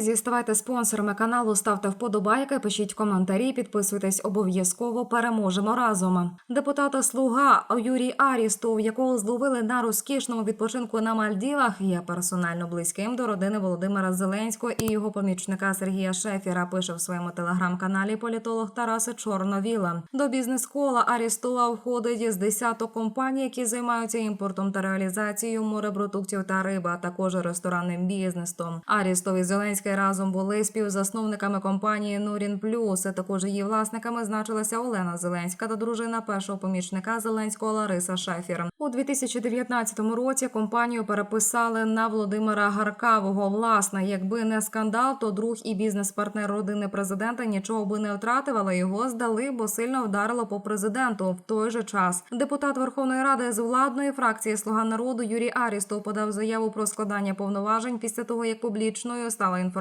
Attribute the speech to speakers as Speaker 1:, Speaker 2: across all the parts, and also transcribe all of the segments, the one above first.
Speaker 1: ставайте спонсорами каналу, ставте вподобайки, пишіть коментарі, підписуйтесь обов'язково. Переможемо разом. Депутата Слуга Юрій Арістов, якого зловили на розкішному відпочинку на Мальдівах, є персонально близьким до родини Володимира Зеленського і його помічника Сергія Шефіра. Пише в своєму телеграм-каналі політолог Тараса Чорновіла. До бізнес-кола Арістова входить з десяток компаній, які займаються імпортом та реалізацією морепродуктів та риби, а також ресторанним бізнесом. Арістов і Зеленський разом були співзасновниками компанії Нурін Плюс. Також її власниками значилася Олена Зеленська та дружина першого помічника Зеленського Лариса Шефір. У 2019 році компанію переписали на Володимира Гаркавого. Власне, якби не скандал, то друг і бізнес-партнер родини президента нічого би не втратив, але його здали, бо сильно вдарило по президенту. В той же час депутат Верховної Ради з владної фракції Слуга народу Юрій Арістов подав заяву про складання повноважень після того, як публічною стала інформація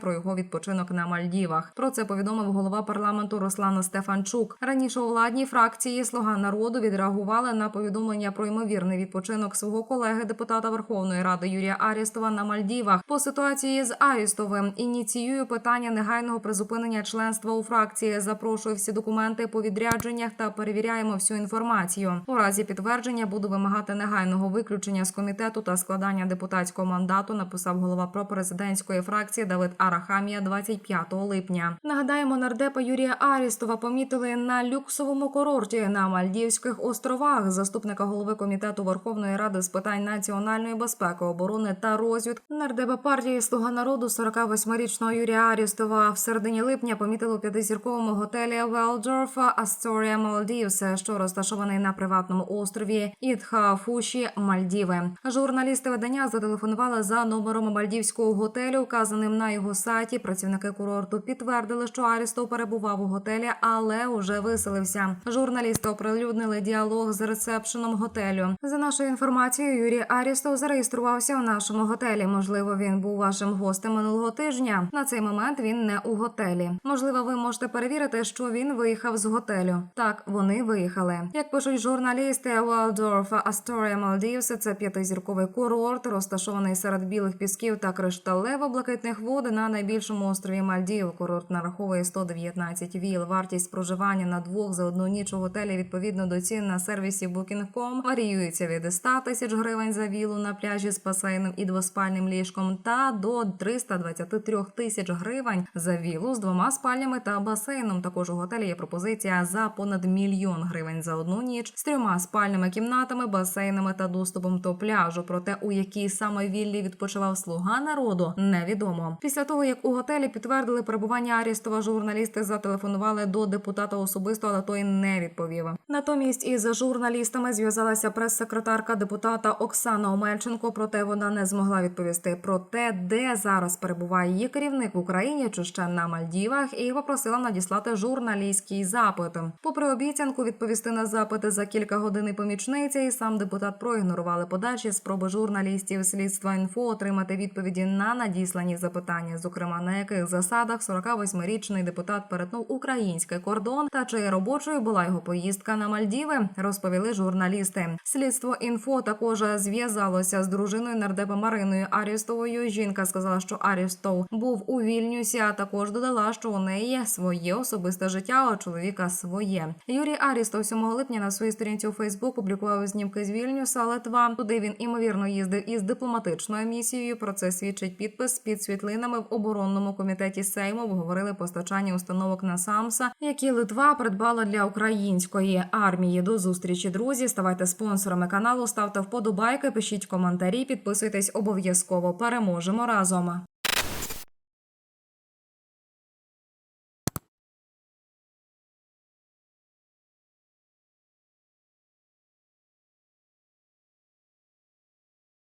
Speaker 1: про його відпочинок на Мальдівах. Про це повідомив голова парламенту Руслан Стефанчук. Раніше у владній фракції Слуга народу відреагували на повідомлення про ймовірний відпочинок свого колеги депутата Верховної Ради Юрія Арістова на Мальдівах. По ситуації з Арістовим ініціюю питання негайного призупинення членства у фракції. Запрошую всі документи по відрядженнях та перевіряємо всю інформацію. У разі підтвердження буду вимагати негайного виключення з комітету та складання депутатського мандату. Написав голова пропрезидентської фракції Давид Арахамія 25 липня. Нагадаємо, нардепа Юрія Арістова помітили на люксовому курорті на Мальдівських островах. Заступника голови комітету Верховної Ради з питань національної безпеки, оборони та розвідки нардепа партії Слуга народу 48-річного Юрія Арістова в середині липня помітили у п'ятизірковому готелі Велдорф Асторія Малдівс, що розташований на приватному острові Ітхафуші, Мальдіви. Журналісти видання зателефонували за номером мальдівського готелю, вказаним на його сайті. Працівники курорту підтвердили, що Арістов перебував у готелі, але уже виселився. Журналісти оприлюднили діалог з ресепшеном готелю. За нашою інформацією, Юрій Арістов зареєструвався у нашому готелі. Можливо, він був вашим гостем минулого тижня. На цей момент він не у готелі. Можливо, ви можете перевірити, що він виїхав з готелю. Так, вони виїхали. Як пишуть журналісти, Waldorf Astoria Maldives – це п'ятизірковий курорт, розташований серед білих пісків та кришталево-блакитних вод на найбільшому острові Мальдів. Курорт нараховує 119 віл. Вартість проживання на двох за одну ніч у готелі відповідно до цін на сервісі Booking.com варіюється від 100 тисяч гривень за вілу на пляжі з басейном і двоспальним ліжком та до 323 тисяч гривень за вілу з двома спальнями та басейном. Також у готелі є пропозиція за понад мільйон гривень за одну ніч з трьома спальними кімнатами, басейнами та доступом до пляжу. Проте у якій саме віллі відпочивав слуга народу, невідомо. Після того як у готелі підтвердили перебування Арістова, журналісти зателефонували до депутата особисто, але той не відповів. Натомість із журналістами зв'язалася прес-секретарка депутата Оксана Омельченко. Проте вона не змогла відповісти про те, де зараз перебуває її керівник в Україні чи ще на Мальдівах, і попросила надіслати журналістський запит. Попри обіцянку відповісти на запити за кілька годин і помічниця, і сам депутат проігнорували подальші спроби журналістів слідства інфо отримати відповіді на надіслані запитання, зокрема на яких засадах 48-річний депутат перетнув український кордон та чи робочою була його поїздка на Мальдіви, розповіли журналісти. Слідство інфо також зв'язалося з дружиною нардепа Мариною Арістовою. Жінка сказала, що Арістов був у Вільнюсі, а також додала, що у неї своє особисте життя, а у чоловіка своє. Юрій Арістов 7 липня на своїй сторінці у Фейсбук публікував знімки з Вільнюса, Литва. Туди він імовірно їздив із дипломатичною місією. Про це свідчить підпис під світлинами в оборонному комітеті Сейму. Обговорили постачання установок на САМСа, які Литва придбала для української армії. До зустрічі, друзі. Ставайте спонсорами каналу, ставте вподобайки, пишіть коментарі, підписуйтесь обов'язково. Переможемо разом.